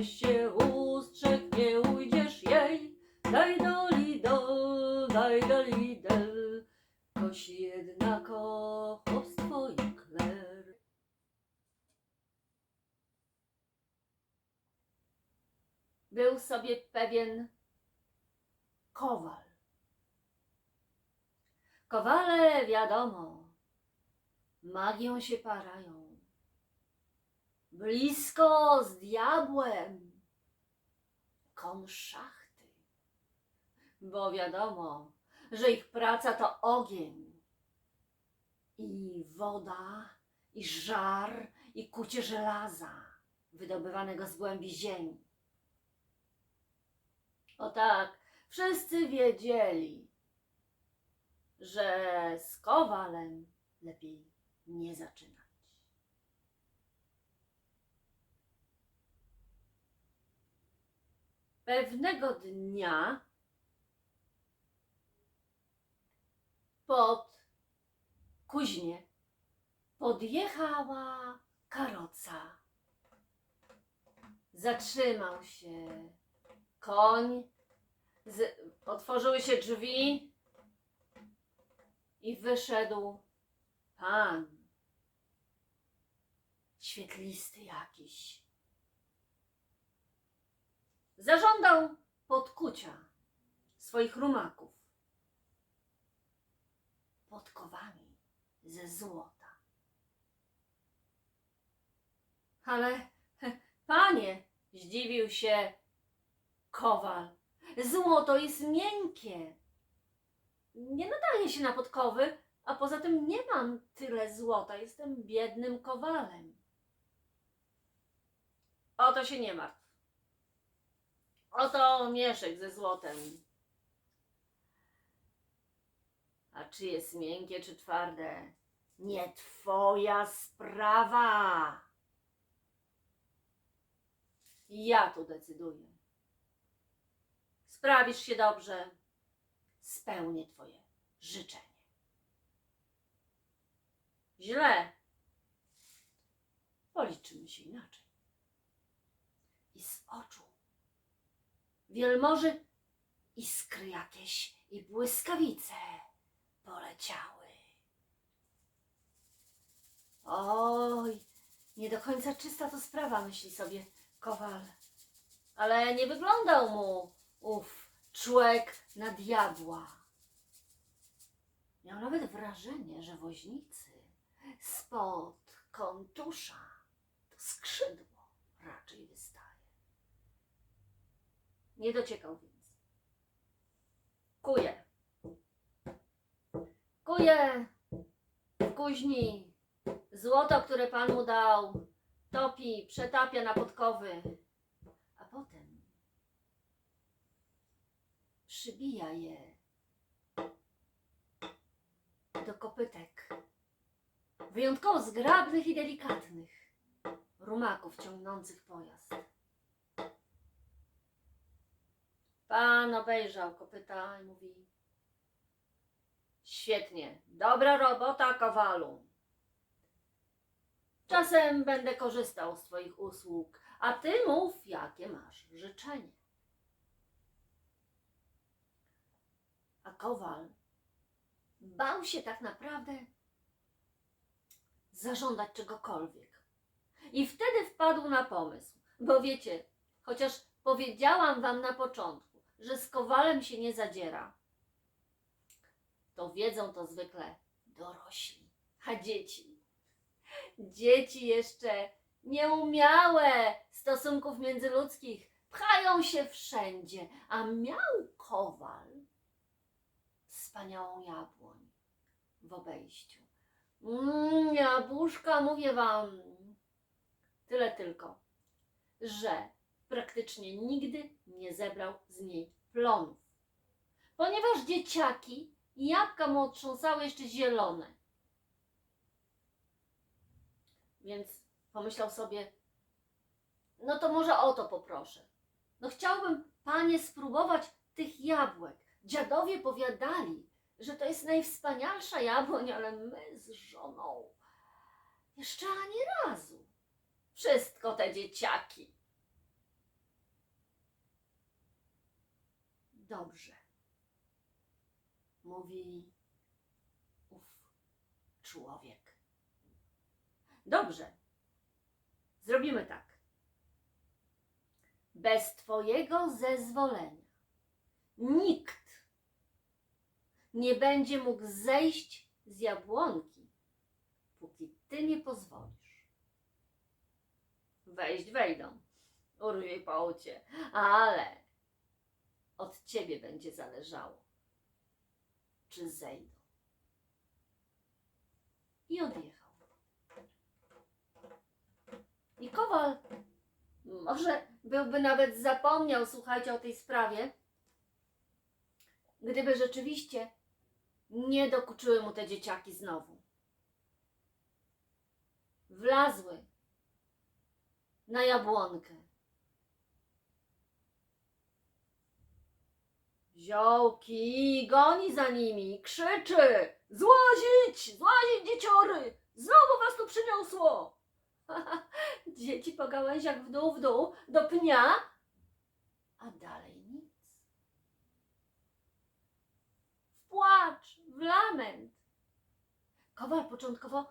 żeś się ustrzegł, nie ujdziesz jej. Daj do lidl, daj do lidl, koś jednak ochopstwo i kler. Był sobie pewien kowal. Kowale, wiadomo, magią się parają. Blisko z diabłem, kon szachty. Bo wiadomo, że ich praca to ogień i woda, i żar, i kucie żelaza wydobywanego z głębi ziemi. O tak, wszyscy wiedzieli, że z kowalem lepiej nie zaczynać. Pewnego dnia pod kuźnię podjechała karoca. Zatrzymał się koń, z, otworzyły się drzwi i wyszedł pan. Świetlisty jakiś. Zażądał podkucia swoich rumaków podkowami ze złota. Ale, panie, zdziwił się kowal, złoto jest miękkie. Nie nadaje się na podkowy, a poza tym nie mam tyle złota, jestem biednym kowalem. Oto się nie martw. Oto mieszek ze złotem. A czy jest miękkie, czy twarde? Nie twoja sprawa. Ja tu decyduję. Sprawisz się dobrze, spełnię twoje życzenie. Źle. Policzymy się inaczej. I z oczu wielmoży iskry jakieś i błyskawice poleciały. Oj, nie do końca czysta to sprawa, myśli sobie kowal. Ale nie wyglądał mu ów człek na diabła. Miał nawet wrażenie, że woźnicy spod kontusza to skrzydło raczej wystaje. Nie dociekał więc. Kuje. Kuje w kuźni. Złoto, które Pan mu dał, topi, przetapia na podkowy, a potem przybija je do kopytek wyjątkowo zgrabnych i delikatnych rumaków ciągnących pojazd. Pan obejrzał kopyta i mówi: Świetnie, dobra robota, kowalu. Czasem będę korzystał z Twoich usług, a Ty mów, jakie masz życzenie. A kowal bał się tak naprawdę zażądać czegokolwiek. I wtedy wpadł na pomysł, bo wiecie, chociaż powiedziałam Wam na początku, że z kowalem się nie zadziera, to wiedzą to zwykle dorośli, a dzieci. Dzieci jeszcze nieumiałe stosunków międzyludzkich pchają się wszędzie, a miał kowal wspaniałą jabłoń w obejściu. Mmm, jabłuszka, mówię wam. Tyle tylko, że praktycznie nigdy nie zebrał z niej plonów. Ponieważ dzieciaki jabłka mu otrząsały jeszcze zielone. Więc pomyślał sobie, no to może o to poproszę. No chciałbym, panie, spróbować tych jabłek. Dziadowie powiadali, że to jest najwspanialsza jabłoń, ale my z żoną jeszcze ani razu. Wszystko te dzieciaki. Dobrze. Mówi ów człowiek. Dobrze. Zrobimy tak. Bez Twojego zezwolenia nikt nie będzie mógł zejść z jabłonki, póki Ty nie pozwolisz. Wejść wejdą, urwie połcie, ale od Ciebie będzie zależało, czy zejdą. I odjechał. I Kowal może byłby nawet zapomniał, słuchajcie, o tej sprawie, gdyby rzeczywiście nie dokuczyły mu te dzieciaki znowu. Wlazły na jabłonkę. Ziołki goni za nimi, krzyczy: Złazić! Złazić, dzieciory! Znowu was tu przyniosło! Dzieci po gałęziach w dół, w dół, do pnia, a dalej nic. W płacz, w lament. Kowal początkowo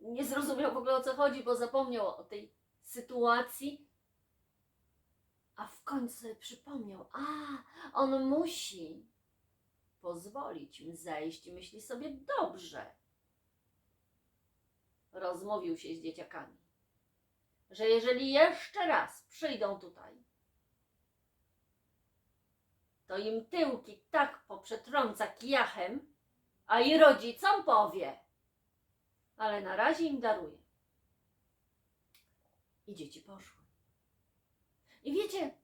nie zrozumiał w ogóle o co chodzi, bo zapomniał o tej sytuacji, a w końcu sobie przypomniał, a on musi pozwolić im zejść myśli sobie dobrze. Rozmówił się z dzieciakami, że jeżeli jeszcze raz przyjdą tutaj, to im tyłki tak poprzetrąca kijachem, a i rodzicom powie. Ale na razie im daruje. I dzieci poszły. I wiecie,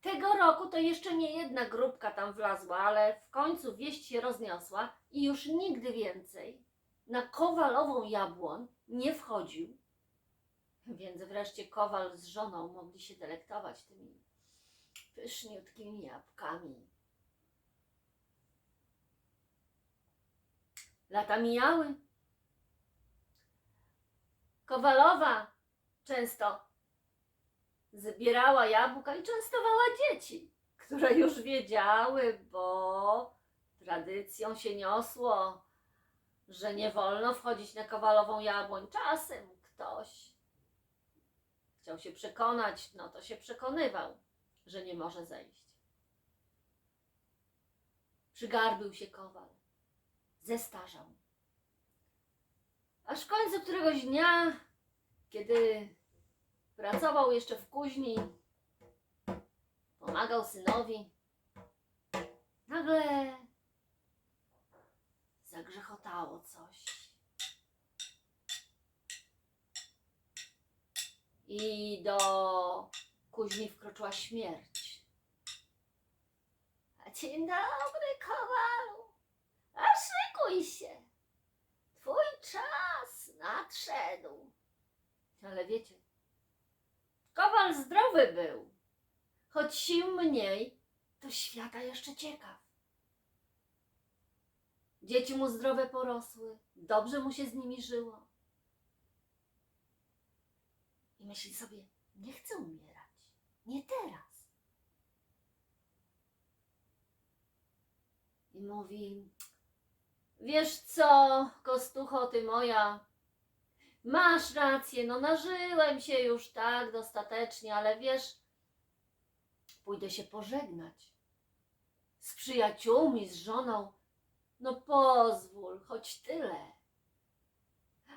tego roku to jeszcze nie jedna grupka tam wlazła, ale w końcu wieść się rozniosła i już nigdy więcej na kowalową jabłoń nie wchodził. Więc wreszcie kowal z żoną mogli się delektować tymi pyszniutkimi jabłkami. Lata mijały. Kowalowa często zbierała jabłka i częstowała dzieci, które już wiedziały, bo tradycją się niosło, że nie wolno wchodzić na kowalową jabłoń. Czasem ktoś chciał się przekonać, no to się przekonywał, że nie może zejść. Przygarbił się kowal, zestarzał. Aż w końcu któregoś dnia, kiedy pracował jeszcze w kuźni, pomagał synowi, nagle zagrzechotało coś. I do kuźni wkroczyła śmierć. A dzień dobry, kowalu. A szykuj się. Twój czas nadszedł. Ale wiecie, kowal zdrowy był. Choć sił mniej, to świata jeszcze ciekaw. Dzieci mu zdrowe porosły, dobrze mu się z nimi żyło. I myśli sobie, nie chcę umierać, nie teraz. I mówi, wiesz co, kostucho ty moja, masz rację, no nażyłem się już tak dostatecznie, ale wiesz, pójdę się pożegnać z przyjaciółmi, z żoną. No pozwól, choć tyle.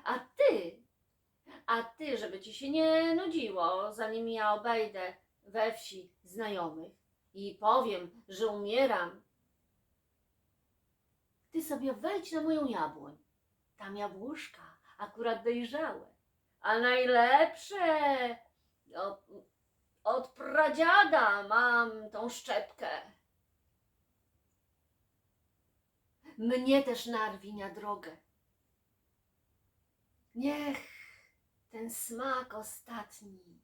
A ty, a ty, żeby ci się nie nudziło, zanim ja obejdę we wsi znajomych i powiem, że umieram, ty sobie wejdź na moją jabłoń. Tam jabłuszka akurat dojrzałe, a najlepsze od, od pradziada mam tą szczepkę. Mnie też narwij na drogę. Niech ten smak ostatni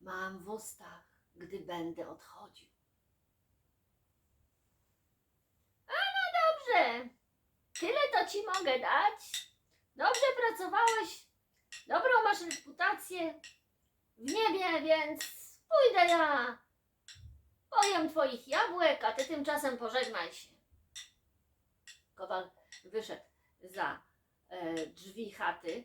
mam w ustach, gdy będę odchodził. No dobrze, tyle to ci mogę dać. Dobrze pracowałeś, dobrą masz reputację w niebie, więc pójdę ja Pojem twoich jabłek, a ty tymczasem pożegnaj się. Kowal wyszedł za e, drzwi chaty,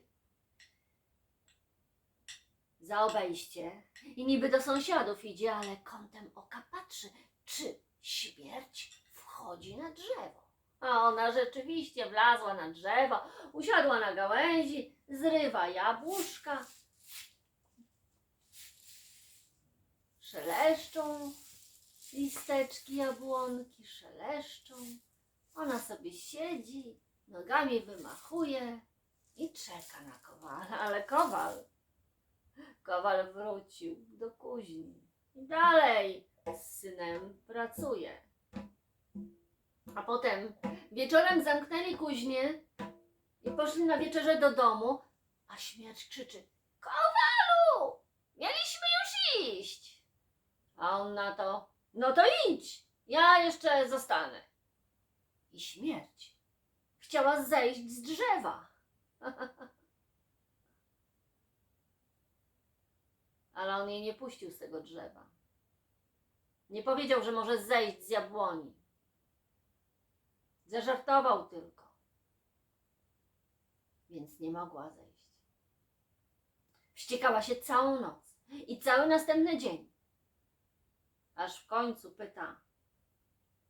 za obejście i niby do sąsiadów idzie, ale kątem oka patrzy, czy śmierć wchodzi na drzewo. A ona rzeczywiście wlazła na drzewo, usiadła na gałęzi, zrywa jabłuszka. Szeleszczą listeczki jabłonki, szeleszczą. Ona sobie siedzi, nogami wymachuje i czeka na kowala, ale kowal, kowal wrócił do kuźni i dalej z synem pracuje. A potem wieczorem zamknęli kuźnię i poszli na wieczerze do domu, a śmierć krzyczy: Kowalu! Mieliśmy już iść! A on na to: No to idź, ja jeszcze zostanę. I śmierć chciała zejść z drzewa. Ale on jej nie puścił z tego drzewa. Nie powiedział, że może zejść z jabłoni. Zażartował tylko. Więc nie mogła zejść. Wściekała się całą noc i cały następny dzień. Aż w końcu pyta: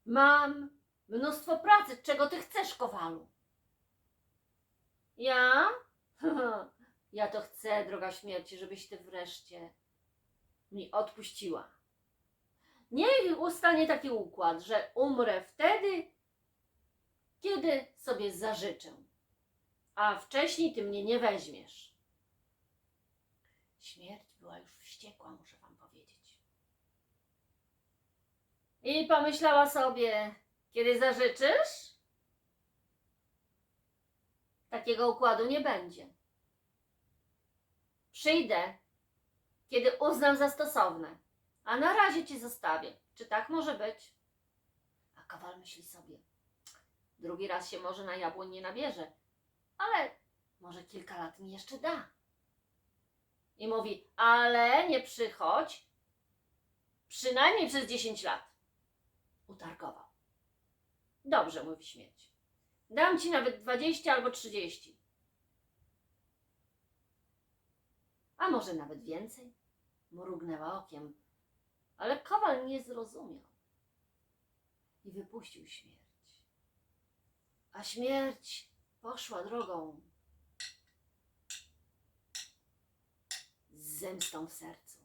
Mam mnóstwo pracy, czego ty chcesz, kowalu? Ja? ja to chcę, droga śmierci, żebyś ty wreszcie mi odpuściła. Niech ustanie taki układ, że umrę wtedy, kiedy sobie zażyczę, a wcześniej ty mnie nie weźmiesz. Śmierć była już wściekła, muszę wam powiedzieć. I pomyślała sobie, kiedy zażyczysz, takiego układu nie będzie. Przyjdę, kiedy uznam za stosowne, a na razie cię zostawię. Czy tak może być? A kowal myśli sobie, drugi raz się może na jabłoń nie nabierze, ale może kilka lat mi jeszcze da. I mówi, ale nie przychodź przynajmniej przez 10 lat. Utargował. Dobrze, mówi śmierć. Dam ci nawet 20 albo 30. A może nawet więcej? Mrugnęła okiem, ale kowal nie zrozumiał i wypuścił śmierć. A śmierć poszła drogą z zemstą w sercu.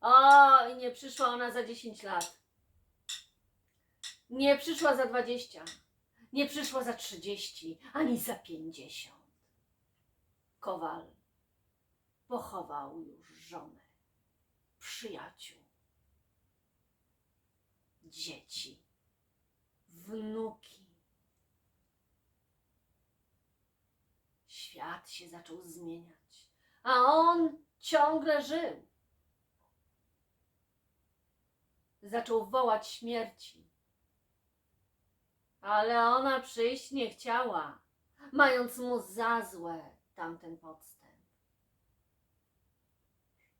O, i nie przyszła ona za 10 lat. Nie przyszła za 20. Nie przyszła za 30, ani za 50. Kowal pochował już żonę, przyjaciół, dzieci, wnuki. Świat się zaczął zmieniać, a on ciągle żył. Zaczął wołać śmierci, ale ona przyjść nie chciała, mając mu za złe tamten podstęp.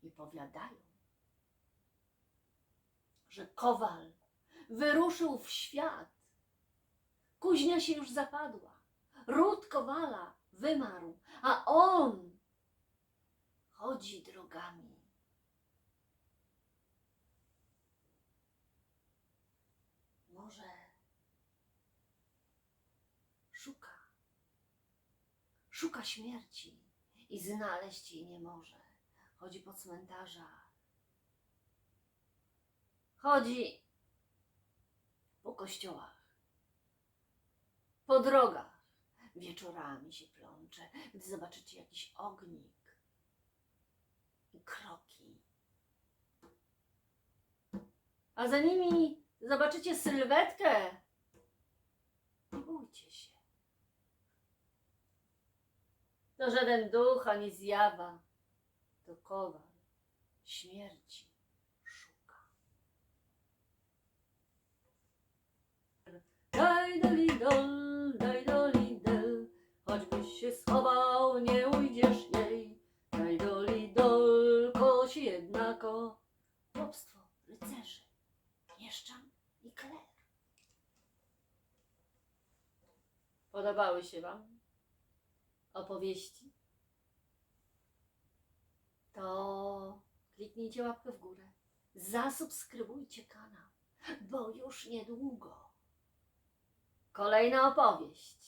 I powiadają, że kowal wyruszył w świat. Kuźnia się już zapadła, ród kowala wymarł, a on chodzi drogami. Może szuka, szuka śmierci i znaleźć jej nie może. Chodzi po cmentarzach, chodzi po kościołach, po drogach. Wieczorami się plącze, gdy zobaczycie jakiś ognik i kroki. A za nimi zobaczycie sylwetkę. Nie bójcie się. To żaden duch ani zjawa, to kowal śmierci szuka. Daj do lidol, się schował, nie ujdziesz jej. Daj do lidol, koś jednako, chłopstwo rycerzy, mieszczan i kler. Podobały się Wam opowieści? To kliknijcie łapkę w górę, zasubskrybujcie kanał, bo już niedługo kolejna opowieść.